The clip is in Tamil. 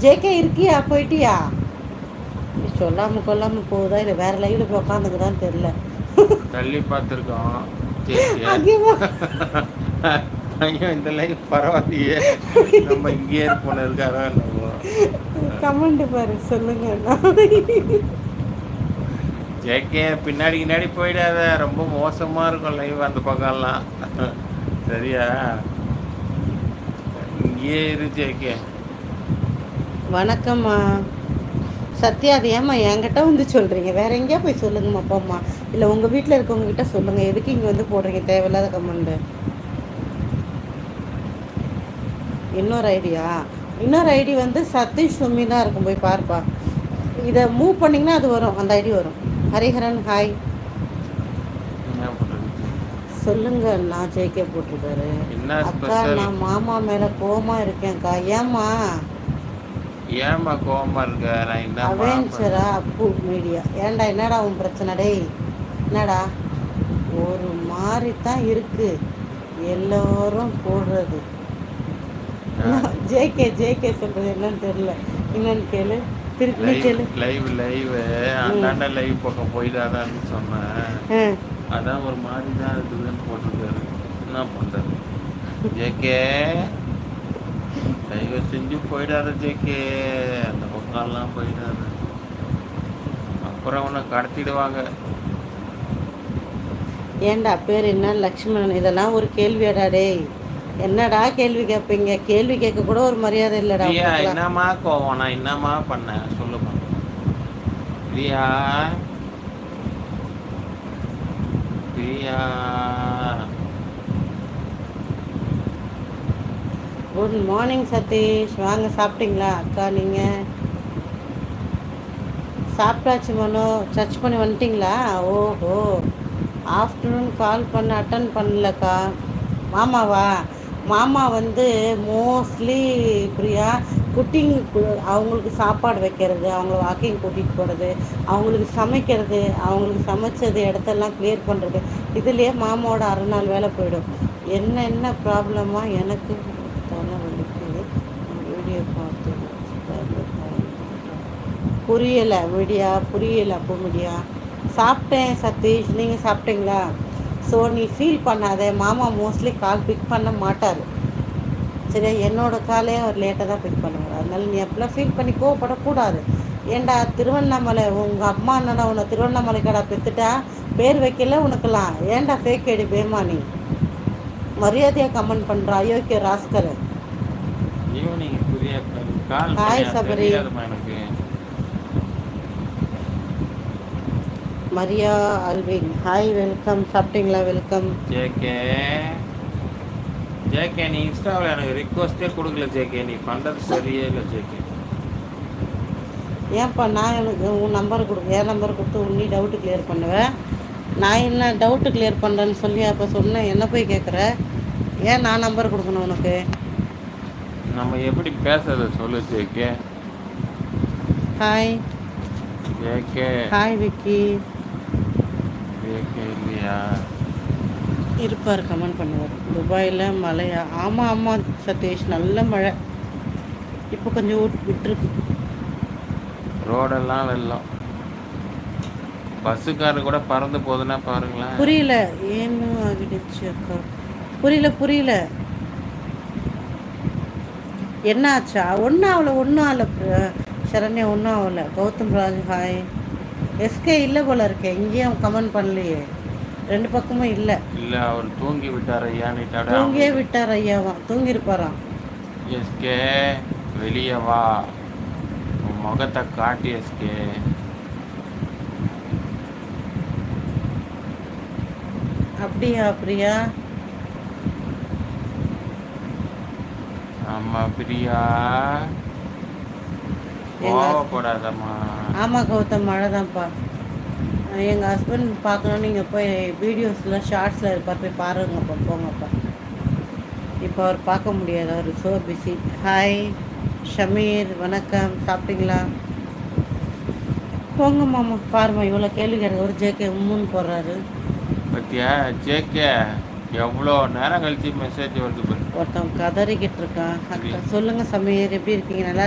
ஜேகே இருக்கியா? போயிட்டியா? சொல்லாம கொல்லாம போகுதா? இல்லை வேற லைவ்ல போய் உட்காந்துக்குதான்னு தெரியல. தள்ளி பார்த்துருக்கோம் ஐயோ இந்த லைஃப் பரவாயில்லையே. நம்ம இங்கேயே இருப்போம் இருக்காரோ கமெண்ட் பாரு சொல்லுங்க. ஜேகே பின்னாடி பின்னாடி போயிடாத. ரொம்ப மோசமாக இருக்கும் லைவ் அந்த பக்கம்லாம். சரியா? இங்கேயே இரு ஜேகே. வணக்கம்மா. சத்யா அது ஏம்மா என்கிட்ட வந்து சொல்கிறீங்க வேற எங்கேயா போய் சொல்லுங்கம்மா அப்பாம்மா இல்லை உங்கள் வீட்டில் இருக்கவங்க கிட்ட சொல்லுங்கள் எதுக்கு இங்கே வந்து போடுறீங்க? தேவையில்லாத கமெண்ட் இன்னொரு ஐடியா. இன்னொரு ஐடி வந்து சதீஷ் சுமி தான் இருக்கும். போய் பார்ப்பா. இதை மூவ் பண்ணிங்கன்னா அது வரும். அந்த ஐடி வரும். ஹரிஹரன் ஹாய் சொல்லுங்க நான் ஜெயிக்க போட்டிருக்காரு. அக்கா நான் மாமா மேலே கோவமா இருக்கேன்க்கா. ஏம்மா? ஏம்மா கோவமா இருக்க? நான் என்ன அப்பு மீடியா ஏன்டா என்னடா உன் பிரச்சனை? டேய் என்னடா? ஒரு மாதிரி தான் இருக்கு. எல்லோரும் போடுறது. ஜேகே ஜேகே சொல்றது என்னன்னு தெரியல. என்னன்னு கேளு. திருப்பி கேளு. லைவ் லைவ் அந்தாண்ட லைவ் பக்கம் போயிடாதான்னு சொன்னேன். அதான் ஒரு மாதிரி தான் இருக்குதுன்னு போட்டிருக்காரு. என்ன பண்றது? ஜேகே தயவு செஞ்சு போயிடாத ஜேகே அந்த பக்கம்லாம் போயிடாத அப்புறம் உன்னை கடத்திடுவாங்க ஏன்டா பேர் என்ன? லக்ஷ்மணன் இதெல்லாம் ஒரு கேள்வியாடா டேய். என்னடா கேள்வி கேட்பீங்க கேள்வி கேட்க கூட ஒரு மரியாதை இல்லடா. என்னம்மா கோவம்? நான் என்னம்மா பண்ணேன்? சொல்லுமா. பிரியா. பிரியா. குட் மார்னிங் சதீஷ் வாங்க சாப்பிட்டீங்களா? அக்கா நீங்கள் சாப்பிட்டாச்சு மனோ. சர்ச் பண்ணி வந்துட்டீங்களா? ஓஹோ. ஆஃப்டர்நூன் கால் பண்ண அட்டன் பண்ணலக்கா. மாமாவா? மாமா வந்து மோஸ்ட்லி பிரியா குட்டிங் அவங்களுக்கு சாப்பாடு வைக்கிறது அவங்கள வாக்கிங் கூட்டிகிட்டு போகிறது அவங்களுக்கு சமைக்கிறது அவங்களுக்கு சமைச்சது இடத்தெல்லாம் கிளியர் பண்ணுறது இதுலேயே மாமாவோட அரை நாள் வேலை போயிடும். என்ன என்ன எனக்கு புரியலை மீடியா புரியலை அப்போ மீடியா சாப்பிட்டேன் சதீஷ். நீங்கள் சாப்பிட்டீங்களா? ஸோ நீ ஃபீல் பண்ணாத. மாமா மோஸ்ட்லி கால் பிக் பண்ண மாட்டார். சரியா என்னோட காலே அவர் லேட்டாக தான் பிக் பண்ணுவார். அதனால நீ அப்படிலாம் ஃபீல் பண்ணி கோவப்படக்கூடாது. ஏன்டா திருவண்ணாமலை உங்கள் அம்மா என்னடா உன்னை திருவண்ணாமலைக்கடா பெற்றுட்டா பேர் வைக்கல உனக்கெல்லாம். ஏன்டா ஃபேக் ஐடி பேமானி மரியாதையாக கமெண்ட் பண்ணுறா அயோக்கிய ராஸ்கர் பண்ணியா? சபரி. தெரியாதும்மா எனக்கு மரியா அல்வின். ஹாய் வெல்கம் சாப்பிட்டீங்களா? Welcome JK. ஜேகே நீ இன்ஸ்டாவில் எனக்கு ரிக்வஸ்டே கொடுக்கல ஜேகே. நீ பண்ணுறது சரியே இல்லை ஜேகே. ஏன்ப்பா நான் எனக்கு உன் நம்பர் கொடு என் நம்பர் கொடுத்து உன்னி டவுட்டு கிளியர் பண்ணுவேன் நான் என்ன டவுட்டு கிளியர் பண்ணுறேன்னு சொல்லி அப்போ சொன்னேன் என்ன போய் கேட்குற ஏன் நான் நம்பர் கொடுக்கணும் உனக்கு? நம்ம எப்படி பேசுறது சொல்லு JK. Hi JK. Hi Vicky. இல்லையா? இருப்பார் கமெண்ட் பண்ணுவார் துபாயில் மழையா? ஆமாம் ஆமாம் சதீஷ் நல்ல மழை. இப்போ கொஞ்சம் விட்டுருக்கு. ரோடெல்லாம் வெள்ளம். பஸ்ஸுக்காரர் கூட பறந்து போகுதுன்னா பாருங்களேன். புரியல. ஏன்னு ஆகிடுச்சு அக்கா. புரியல புரியல. என்ன ஆச்சா ஒன்றும் ஆகலை ஒன்றும் ஆகலை. சரண்யா ஒன்றும் ஆகலை. கௌதம் ராஜ் ஹாய் எஸ்கே இல்லை போல இருக்கே. இங்கேயும் கமெண்ட் பண்ணலையே. ரெண்டு பக்கமும் இல்லை. இல்ல அவர் தூங்கி விட்டார் ஐயான்னு தூங்கியே விட்டார் ஐயாவா தூங்கி இருப்பாராம் எஸ்கே வெளியே வா. உன் முகத்தை காட்டு எஸ்கே. அப்படியா பிரியா? ஆமா பிரியா. கோவப்படாதம்மா ஆமாம் கௌதம் மழை தான்ப்பா எங்கள் ஹஸ்பண்ட் பார்க்கணும் நீங்கள் போய் வீடியோஸில் ஷார்ட்ஸில் இருப்பார் போய் பாருங்கப்பா போங்கப்பா. இப்போ அவர் பார்க்க முடியாது அவர் ஸோ பிஸி ஹாய் ஷமீர் வணக்கம். சாப்பிட்டீங்களா? போங்க மாமா பாருமா இவ்வளோ கேள்வி கேட்க ஒரு ஜேகே உம்முன்னு போடுறாரு. பத்தியா? ஜேகே எவ்வளோ நேரம் கழிச்சு மெசேஜ் வருது ஒருத்தன் கதறிக்கிட்டு இருக்கான். அக்கா சொல்லுங்கள் சமீர் எப்படி இருக்கீங்க? நல்லா?